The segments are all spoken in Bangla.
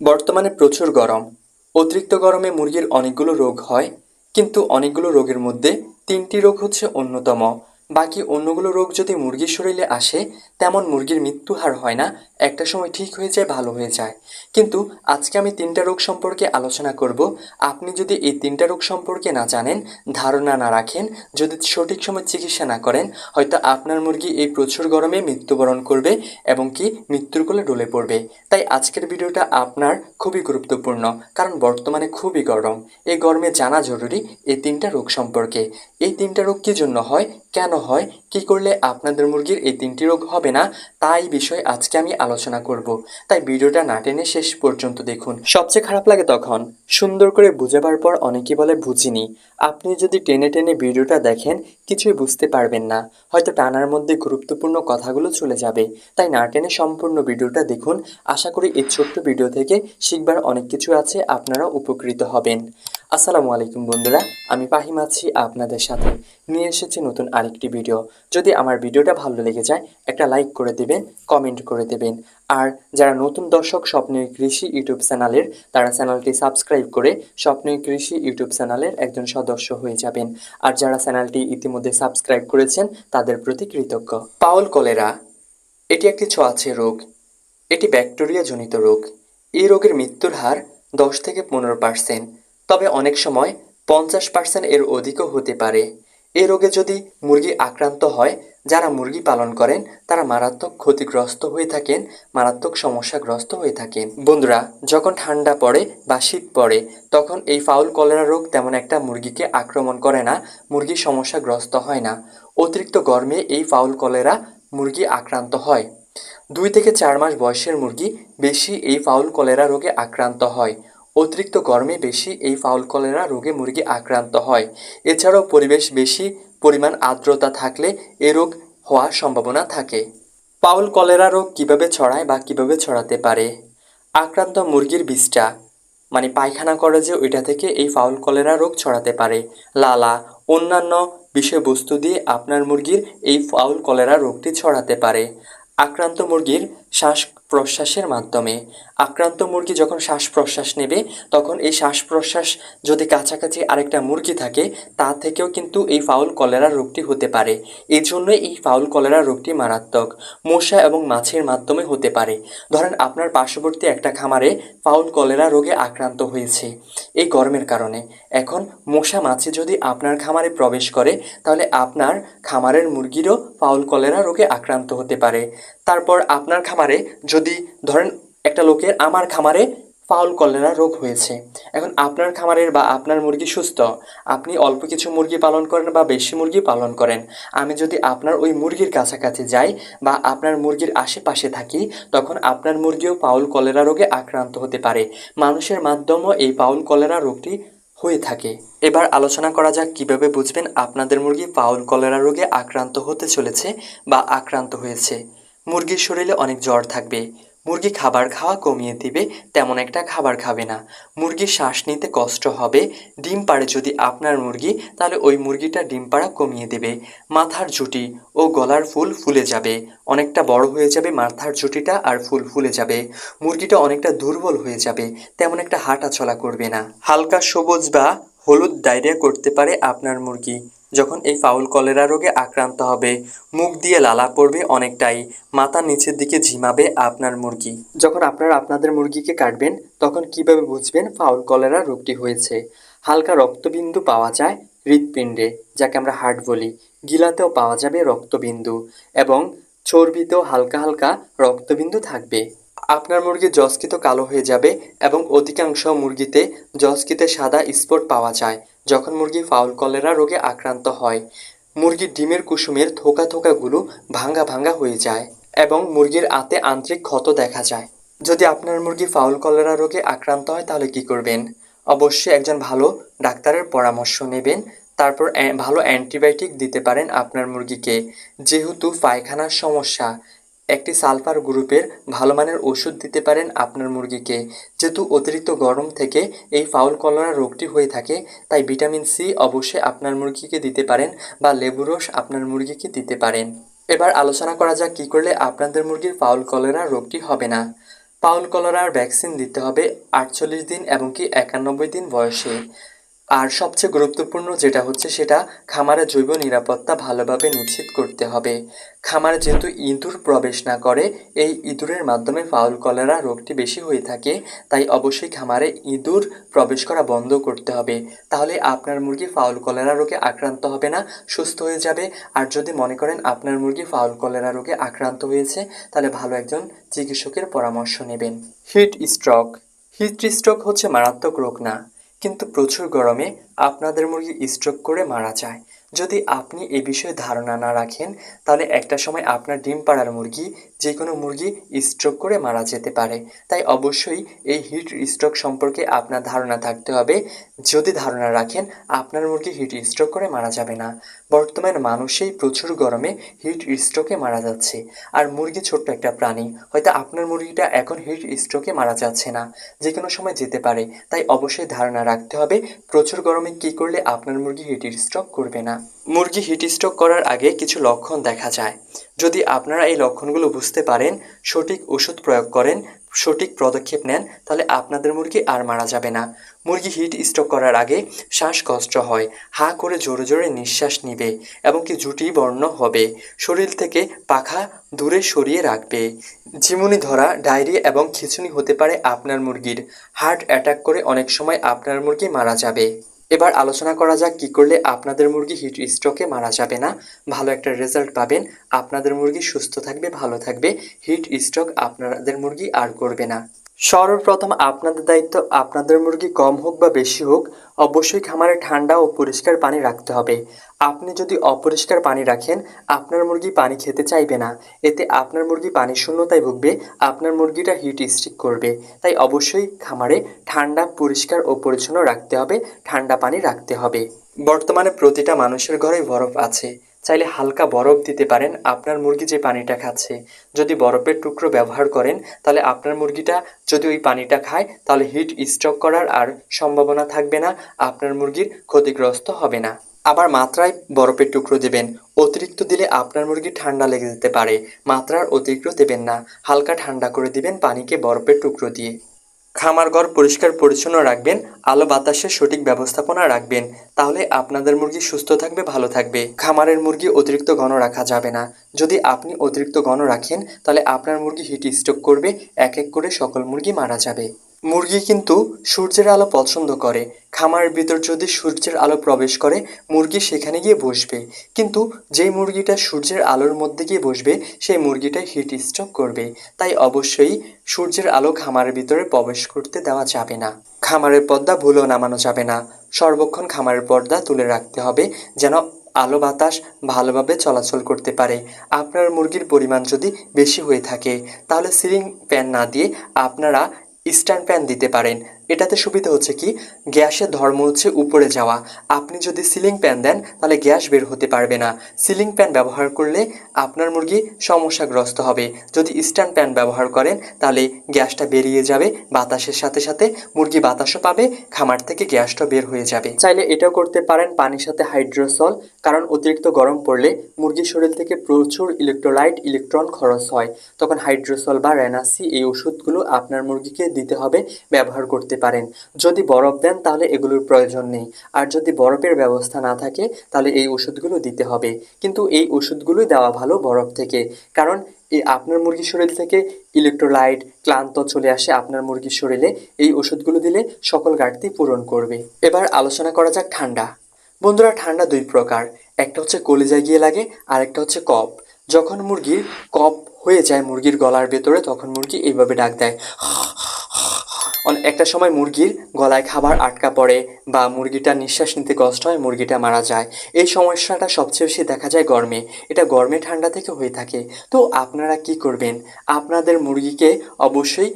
বর্তমানে প্রচুর গরম। অতিরিক্ত গরমে মুরগির অনেকগুলো রোগ হয়, কিন্তু অনেকগুলো রোগের মধ্যে তিনটি রোগ হচ্ছে অন্যতম। বাকি অন্যগুলো রোগ যদি মুরগির শরীরে আসে, তেমন মুরগির মৃত্যু হার হয় না। একটা সময় ঠিক হয়ে যায়, ভালো হয়ে যায়। কিন্তু আজকে আমি তিনটা রোগ সম্পর্কে আলোচনা করব। আপনি যদি এই তিনটা রোগ সম্পর্কে না জানেন, ধারণা না রাখেন, যদি সঠিক সময় চিকিৎসা না করেন, হয়তো আপনার মুরগি এই প্রচুর গরমে মৃত্যুবরণ করবে এবং কি মৃত্যুর কোলে ডলে পড়বে। তাই আজকের ভিডিওটা আপনার খুবই গুরুত্বপূর্ণ, কারণ বর্তমানে খুবই গরম। এই গরমে জানা জরুরি এই তিনটা রোগ সম্পর্কে। এই তিনটা রোগ কী জন্য হয়? কেন হয়? কি করলে আপনাদের মুরগির এই তিনটি রোগ হবে না? তাই বিষয়ে আজকে আমি আলোচনা করব। তাই ভিডিওটা না টেনে শেষ পর্যন্ত দেখুন। সবচেয়ে খারাপ লাগে তখন সুন্দর করে বুঝাবার পর অনেকে বলে বুঝিনি। আপনি যদি টেনে টেনে ভিডিওটা দেখেন, কিছুই বুঝতে পারবেন না। হয়তো টানার মধ্যে গুরুত্বপূর্ণ কথাগুলো চলে যাবে। তাই না টেনে সম্পূর্ণ ভিডিওটা দেখুন। আশা করি এই ছোট্ট ভিডিও থেকে শিখবার অনেক কিছু আছে আপনারা উপকৃত হবেন। আসসালামু আলাইকুম বন্ধুরা, আমি পাহিম আছি আপনাদের সাথে। নিয়ে এসেছি নতুন আরেকটি ভিডিও। যদি আমার ভিডিওটা ভালো লেগে যায়, একটা লাইক করে দেবেন কমেন্ট করে দেবেন। আর যারা নতুন দর্শক স্বপ্নের কৃষি ইউটিউব চ্যানেলের, তারা চ্যানেলটি সাবস্ক্রাইব করে স্বপ্নের কৃষি ইউটিউব চ্যানেলের একজন সদস্য হয়ে যাবেন। আর যারা চ্যানেলটি ইতিমধ্যে সাবস্ক্রাইব করেছেন, তাদের প্রতি কৃতজ্ঞ। পাউল কলেরা, এটি একটি ছোঁয়াচে রোগ। এটি ব্যাকটেরিয়া জনিত রোগ। এই রোগের মৃত্যুর হার দশ থেকে পনেরো পার্সেন্ট তবে অনেক সময় পঞ্চাশ পার্সেন্ট এর অধিকও হতে পারে। এই রোগে যদি মুরগি আক্রান্ত হয়, যারা মুরগি পালন করেন, তারা মারাত্মক ক্ষতিগ্রস্ত হয়ে থাকেন, মারাত্মক সমস্যাগ্রস্ত হয়ে থাকেন। বন্ধুরা, যখন ঠান্ডা পড়ে বা শীত পড়ে, তখন এই ফাউল কলেরা রোগ তেমন একটা মুরগিকে আক্রমণ করে না, মুরগি সমস্যাগ্রস্ত হয় না। অতিরিক্ত গরমে এই ফাউল কলেরা মুরগি আক্রান্ত হয়। দুই থেকে চার মাস বয়সের মুরগি বেশি এই ফাউল কলেরা রোগে আক্রান্ত হয়। অতিরিক্ত গরমে বেশি এই ফাউল কলেরা রোগে মুরগি আক্রান্ত হয়। এছাড়াও পরিবেশ বেশি পরিমাণ আর্দ্রতা থাকলে এ রোগ হওয়ার সম্ভাবনা থাকে। পাউল কলেরা রোগ কীভাবে ছড়ায় বা কীভাবে ছড়াতে পারে? আক্রান্ত মুরগির বিষটা মানে পায়খানা করে যে ওইটা থেকে এই ফাউল কলেরা রোগ ছড়াতে পারে। লালা, অন্যান্য বিষয়বস্তু দিয়ে আপনার মুরগির এই ফাউল কলেরা রোগটি ছড়াতে পারে। আক্রান্ত মুরগির শ্বাস প্রশ্বাসের মাধ্যমে। আক্রান্ত মুরগি যখন শ্বাস প্রশ্বাস নেবে, তখন এই শ্বাস প্রশ্বাস যদি কাছাকাছি আরেকটা মুরগি থাকে, তা থেকেও কিন্তু এই ফাউল কলেরা রোগটি হতে পারে। এই জন্য এই ফাউল কলেরা রোগটি মারাত্মক। মশা এবং মাছের মাধ্যমে হতে পারে। ধরেন আপনার পার্শ্ববর্তী একটা খামারে ফাউল কলেরা রোগে আক্রান্ত হয়েছে। এই গরমের কারণে। এখন মশা, মাছি যদি আপনার খামারে প্রবেশ করে, তাহলে আপনার খামারের মুরগিরও ফাউল কলেরা রোগে আক্রান্ত হতে পারে। তারপর আপনার খামারে যদি ধরেন একটা লোকের আমার খামারে ফাউল কলেরা রোগ হয়েছে, এখন আপনার খামারের বা আপনার মুরগি সুস্থ, আপনি অল্প কিছু মুরগি পালন করেন বা বেশি মুরগি পালন করেন, আমি যদি আপনার ওই মুরগির কাছাকাছি যাই বা আপনার মুরগির আশেপাশে থাকি, তখন আপনার মুরগিও পাউল কলেরা রোগে আক্রান্ত হতে পারে। মানুষের মাধ্যমেও এই পাউল কলেরা রোগটি হয়ে থাকে। এবার আলোচনা করা যাক কীভাবে বুঝবেন আপনাদের মুরগি পাউল কলেরা রোগে আক্রান্ত হতে চলেছে বা আক্রান্ত হয়েছে। মুরগির শরীরে অনেক জ্বর থাকবে। মুরগি খাবার খাওয়া কমিয়ে দিবে, তেমন একটা খাবার খাবে না। মুরগির শ্বাস নিতে কষ্ট হবে। ডিম পাড়ে যদি আপনার মুরগি, তাহলে ওই মুরগিটা ডিম পাড়া কমিয়ে দেবে। মাথার জুটি ও গলার ফুল ফুলে যাবে। অনেকটা বড় হয়ে যাবে মাথার জুটিটা আর ফুল ফুলে যাবে। মুরগিটা অনেকটা দুর্বল হয়ে যাবে, তেমন একটা হাঁটা চলা করবে না। হালকা সবুজ বা হলুদ ডায়রিয়া করতে পারে আপনার মুরগি। যখন এই ফাউল কলেরা রোগে আক্রান্ত হবে, মুখ দিয়ে লালা পড়বে অনেকটাই, মাথা নিচের দিকে ঝিমাবে আপনার মুরগি। যখন আপনারা আপনাদের মুরগিকে কাটবেন, তখন কীভাবে বুঝবেন ফাউল কলেরা রোগটি হয়েছে? হালকা রক্তবিন্দু পাওয়া যায় হৃৎপিণ্ডে, যাকে আমরা হার্ট বলি। গিলাতেও পাওয়া যাবে রক্তবিন্দু এবং চর্বিতেও হালকা হালকা রক্তবিন্দু থাকবে। আপনার মুরগি জস্কিত কালো হয়ে যাবে এবং অধিকাংশ মুরগিতে জস্কিতে সাদা স্পট পাওয়া যায়, যখন মুরগি ফাউল কলেরা রোগে আক্রান্ত হয়। মুরগির ডিমের কুসুমের থোকা থোকাগুলো ভাঙ্গা ভাঙ্গা হয়ে যায় এবং মুরগির আতে আন্তরিক ক্ষত দেখা যায়। যদি আপনার মুরগি ফাউল কলেরা রোগে আক্রান্ত হয়, তাহলে কি করবেন? অবশ্যই একজন ভালো ডাক্তারের পরামর্শ নেবেন। তারপর ভালো অ্যান্টিবায়োটিক দিতে পারেন আপনার মুরগিকে। যেহেতু পায়খানার সমস্যা একটি সালফার গ্রুপের ভালো মানের ওষুধ দিতে পারেন আপনার মুরগিকে। যেহেতু অতিরিক্ত গরম থেকে এই ফাউল কলেরা রোগটি হয়ে থাকে, তাই ভিটামিন সি অবশ্যই আপনার মুরগিকে দিতে পারেন বা লেবু রস আপনার মুরগিকে দিতে পারেন। এবার আলোচনা করা যাক কী করলে আপনাদের মুরগির ফাউল কলেরা রোগটি হবে না। পাউল কলেরার ভ্যাকসিন দিতে হবে আটচল্লিশ দিন এবং কি একানব্বই দিন বয়সে। আর সবচেয়ে গুরুত্বপূর্ণ যেটা হচ্ছে সেটা খামারের জৈব নিরাপত্তা ভালোভাবে নিশ্চিত করতে হবে। খামারে যেহেতু ইঁদুর প্রবেশ না করে, এই ইঁদুরের মাধ্যমে ফাউল কলেরা রোগটি বেশি হয়ে থাকে, তাই অবশ্যই খামারে ইঁদুর প্রবেশ করা বন্ধ করতে হবে। তাহলে আপনার মুরগি ফাউল কলেরা রোগে আক্রান্ত হবে না, সুস্থ হয়ে যাবে। আর যদি মনে করেন আপনার মুরগি ফাউল কলেরা রোগে আক্রান্ত হয়েছে, তাহলে ভালো একজন চিকিৎসকের পরামর্শ নেবেন। Heat stroke. হিট স্ট্রোক হচ্ছে মারাত্মক রোগ না। কিন্তু প্রচুর গরমে আপনাদের মুরগি স্ট্রোক করে মারা যায়। যদি আপনি এ বিষয়ে ধারণা না রাখেন, তাহলে একটা সময় আপনার ডিম পাড়ার মুরগি যে কোনো মুরগি স্ট্রোক করে মারা যেতে পারে। তাই অবশ্যই এই হিট স্ট্রোক সম্পর্কে আপনার ধারণা থাকতে হবে। যদি ধারণা রাখেন, আপনার মুরগি হিট স্ট্রোক করে মারা যাবে না। বর্তমান মানুষেই প্রচুর গরমে হিট স্ট্রোকে মারা যাচ্ছে। আর মুরগি ছোট্ট একটা প্রাণী, হয়তো আপনার মুরগিটা এখন হিট স্ট্রোকে মারা যাচ্ছে না। যে কোনো সময় যেতে পারে। তাই অবশ্যই ধারণা রাখতে হবে, প্রচুর গরমে কী করলে আপনার মুরগি হিট স্ট্রোক করবে না। মুরগি হিট স্ট্রোক করার আগে কিছু লক্ষণ দেখা যায়। যদি আপনারা এই লক্ষণগুলো বুঝতে পারেন, সঠিক ওষুধ প্রয়োগ করেন, সঠিক পদক্ষেপ নেন, তাহলে আপনাদের মুরগি আর মারা যাবে না। মুরগি হিট স্ট্রোক করার আগে শ্বাসকষ্ট হয়, হা করে জোরে জোরে নিঃশ্বাস নিবে এবং কি জুটি বর্ণ হবে। শরীর থেকে পাখা দূরে সরিয়ে রাখবে। ঝিমুনি ধরা, ডায়রিয়া এবং খিঁচুনি হতে পারে আপনার মুরগির। হার্ট অ্যাটাক করে অনেক সময় আপনার মুরগি মারা যাবে। এবার আলোচনা করা যাক কি করলে আপনাদের মুরগি হিট স্ট্রোকে মারা যাবে না। ভালো একটা রেজাল্ট পাবেন। আপনাদের মুরগি সুস্থ থাকবে, ভালো থাকবে। হিট স্ট্রোক আপনাদের মুরগি আর করবে না। সর্বপ্রথম আপনাদের দায়িত্ব আপনাদের মুরগি কম হোক বা বেশি হোক, অবশ্যই খামারে ঠান্ডা ও পরিষ্কার পানি রাখতে হবে। আপনি যদি অপরিষ্কার পানি রাখেন, আপনার মুরগি পানি খেতে চাইবে না। এতে আপনার মুরগি পানি শূন্যতায় ভুগবে, আপনার মুরগিটা হিট স্ট্রিক করবে। তাই অবশ্যই খামারে ঠান্ডা, পরিষ্কার ও পরিচ্ছন্ন রাখতে হবে, ঠান্ডা পানি রাখতে হবে। বর্তমানে প্রতিটা মানুষের ঘরে বরফ আছে। চাইলে হালকা বরফ দিতে পারেন। আপনার মুরগি যে পানিটা খাচ্ছে, যদি বরফের টুকরো ব্যবহার করেন, তাহলে আপনার মুরগিটা যদি ওই পানিটা খায়, তাহলে হিট স্ট্রোক করার আর সম্ভাবনা থাকবে না, আপনার মুরগির ক্ষতিগ্রস্ত হবে না। আবার মাত্রায় বরফের টুকরো দেবেন। অতিরিক্ত দিলে আপনার মুরগি ঠান্ডা লেগে যেতে পারে। মাত্রার অতিরিক্ত দেবেন না। হালকা ঠান্ডা করে দিবেন পানিকে বরফের টুকরো দিয়ে। খামার ঘর পরিষ্কার পরিচ্ছন্ন রাখবেন, আলো বাতাসের সঠিক ব্যবস্থাপনা রাখবেন, তাহলে আপনাদের মুরগি সুস্থ থাকবে, ভালো থাকবে। খামারের মুরগি অতিরিক্ত ঘন রাখা যাবে না। যদি আপনি অতিরিক্ত ঘন রাখেন, তাহলে আপনার মুরগি হিট স্ট্রোক করবে, এক এক করে সকল মুরগি মারা যাবে। মুরগি কিন্তু সূর্যের আলো পছন্দ করে। খামারের ভিতর যদি সূর্যের আলো প্রবেশ করে, মুরগি সেখানে গিয়ে বসবে। কিন্তু যেই মুরগিটা সূর্যের আলোর মধ্যে গিয়ে বসবে, সেই মুরগিটা হিট স্ট্রোক করবে। তাই অবশ্যই সূর্যের আলো খামারের ভিতরে প্রবেশ করতে দেওয়া যাবে না। খামারের পর্দা ভুলেও নামানো যাবে না। সর্বক্ষণ খামারের পর্দা তুলে রাখতে হবে, যেন আলো বাতাস ভালোভাবে চলাচল করতে পারে। আপনার মুরগির পরিমাণ যদি বেশি হয়ে থাকে, তাহলে সিলিং ফ্যান না দিয়ে আপনারা স্ট্যান্ড ফ্যান দিতে পারেন। এটাতে সুবিধা হচ্ছে কি গ্যাসের ধর্ম হচ্ছে উপরে যাওয়া। আপনি যদি সিলিং ফ্যান দেন, তাহলে গ্যাস বের হতে পারবে না। সিলিং ফ্যান ব্যবহার করলে আপনার মুরগি সমস্যাগ্রস্ত হবে। যদি স্ট্যান্ড ফ্যান ব্যবহার করেন, তাহলে গ্যাসটা বেরিয়ে যাবে, বাতাসের সাথে সাথে মুরগি বাতাসও পাবে, খামার থেকে গ্যাসটা বের হয়ে যাবে। চাইলে এটাও করতে পারেন পানির সাথে হাইড্রোসল, কারণ অতিরিক্ত গরম পড়লে মুরগির শরীর থেকে প্রচুর ইলেকট্রোলাইট, ইলেকট্রন খরচ হয়। তখন হাইড্রোসল বা রেনাসি এই ওষুধগুলো আপনার মুরগিকে দিতে হবে, ব্যবহার করতে পারেন। যদি বরফ দেন, তাহলে এগুলোর প্রয়োজন নেই। আর যদি বরফের ব্যবস্থা না থাকে, তাহলে এই ওষুধগুলো দিতে হবে। কিন্তু এই ওষুধগুলোই দেওয়া ভালো বরফ থেকে। কারণ এই আপনার মুরগির শরীর থেকে ইলেকট্রোলাইট ক্লান্ত চলে আসে আপনার মুরগির শরীরে। এই ওষুধগুলো দিলে সকল ঘাটতি পূরণ করবে। এবার আলোচনা করা যাক ঠান্ডা। বন্ধুরা, ঠান্ডা দুই প্রকার। একটা হচ্ছে কলিজায় গিয়ে লাগে আর একটা হচ্ছে কপ যখন মুরগির কপ হয়ে যায় মুরগির গলার ভেতরে, তখন মুরগি এইভাবে ডাক দেয়। একটা সময় মুরগির গলায় খাবার আটকা পড়ে বা মুরগিটা নিঃশ্বাস নিতে কষ্ট হয়, মুরগিটা মারা যায়। এই সমস্যাটা সবচেয়ে বেশি দেখা যায় গরমে। এটা গরমে ঠান্ডা থেকে হয়ে থাকে। তো আপনারা কি করবেন? আপনাদের মুরগিকে অবশ্যই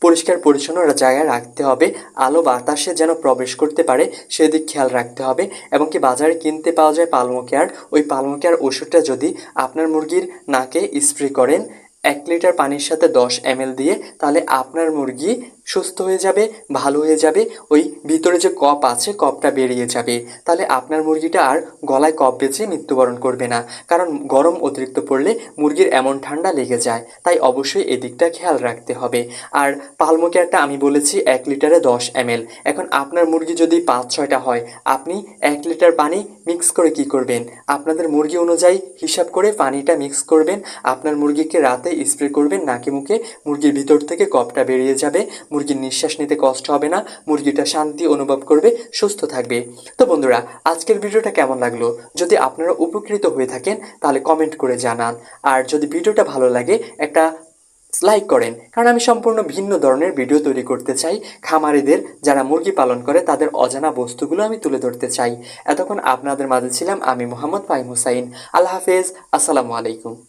পরিষ্কার, পরিচ্ছন্ন জায়গায় রাখতে হবে। আলো বাতাসে যেন প্রবেশ করতে পারে, সেদিক খেয়াল রাখতে হবে। এবং কি বাজারে কিনতে পাওয়া যায় পালমো কেয়ার। ওই পালমো কেয়ার ওষুধটা যদি আপনার মুরগির নাকে স্প্রে করেন, এক লিটার পানির সাথে দশ এম দিয়ে, তাহলে আপনার মুরগি সুস্থ হয়ে যাবে, ভালো হয়ে যাবে, ওই ভিতরে যে কপ আছে, কপটা বেরিয়ে যাবে। তাহলে আপনার মুরগিটা আর গলায় কপ বেঁচে মৃত্যুবরণ করবে না। কারণ গরম অতিরিক্ত পড়লে মুরগির এমন ঠান্ডা লেগে যায়। তাই অবশ্যই এদিকটা খেয়াল রাখতে হবে। আর পালমো কেয়ারটা আমি বলেছি, এক লিটারে দশ এম এখন আপনার মুরগি যদি পাঁচ, ছয়টা হয়, আপনি এক লিটার পানি মিক্স করে কি করবেন? আপনাদের মুরগি অনুযায়ী হিসাব করে পানিটা মিক্স করবেন। আপনার মুরগিকে রাতে স্প্রে করবেন, নাকি মুখে মুরগির ভিতর থেকে কপটা বেরিয়ে যাবে। মুরগির নিঃশ্বাস নিতে কষ্ট হবে না, মুরগিটা শান্তি অনুভব করবে, সুস্থ থাকবে। তো বন্ধুরা, আজকের ভিডিওটা কেমন লাগল? যদি আপনারা উপকৃত হয়ে থাকেন, তাহলে কমেন্ট করে জানান। আর যদি ভিডিওটা ভালো লাগে, একটা লাইক করেন। কারণ আমি সম্পূর্ণ ভিন্ন ধরনের ভিডিও তৈরি করতে চাই। খামারিদের, যারা মুরগি পালন করে, তাদের অজানা বস্তুগুলো আমি তুলে ধরতে চাই। এতক্ষণ আপনাদের মাঝে ছিলাম আমি মোহাম্মদ ফাহিম হুসাইন। আল্লাহ হাফেজ, আসসালামু আলাইকুম।